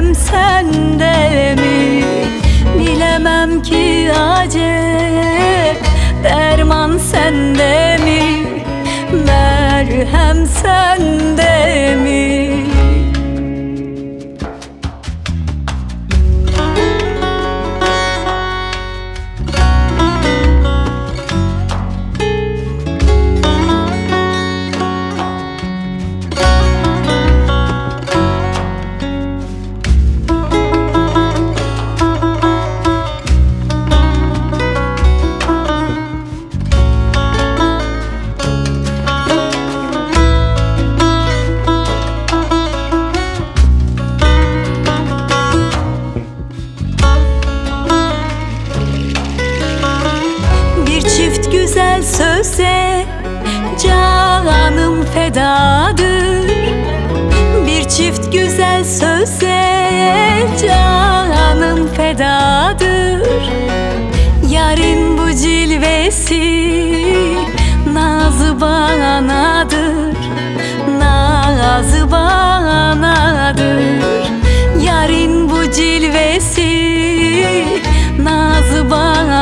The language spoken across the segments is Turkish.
Merhem sende mi? Bilemem ki acep söze canım fedadır. Bir çift güzel söze canım fedadır. Yarın bu cilvesi nazı banadır. Nazı banadır. Yarın bu cilvesi nazı banadır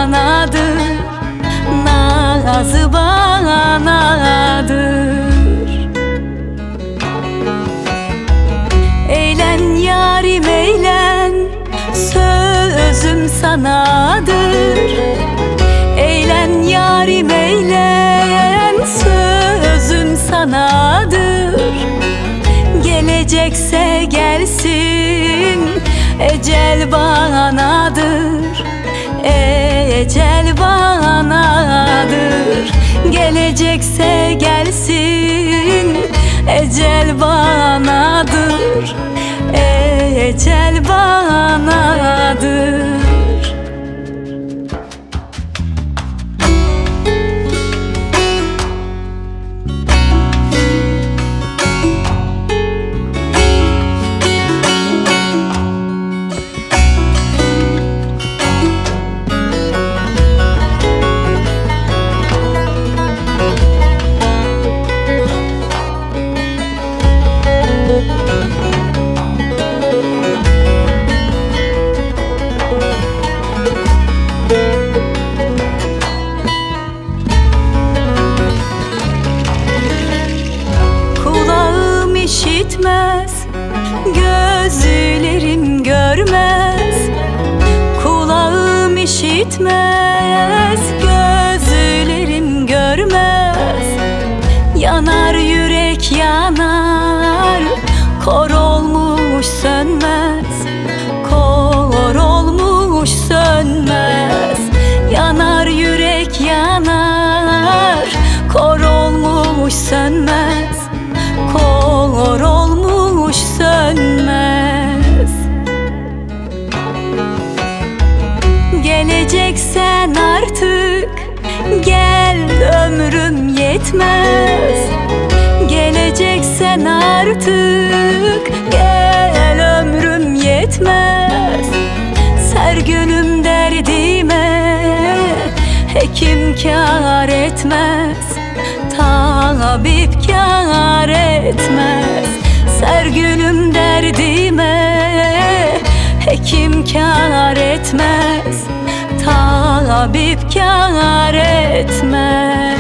Ecel banadır Ecel banadır. Gelecekse gelsin Ecel banadır Ecel banadır İşitmez Gözlerim görmez. Yanar yürek yanar Kor olmuş sönmez. Kor olmuş sönmez. Yanar yürek yanar Kor olmuş sönmez. Kor olmuş sönmez Geleceksen artık Gel ömrüm yetmez. Geleceksen artık Gel ömrüm yetmez. Ser gönlüm derdime Hekim kâr etmez. Tabip kâr etmez. Ser gönlüm derdime Hekim kâr etmez Tabip kâr etmez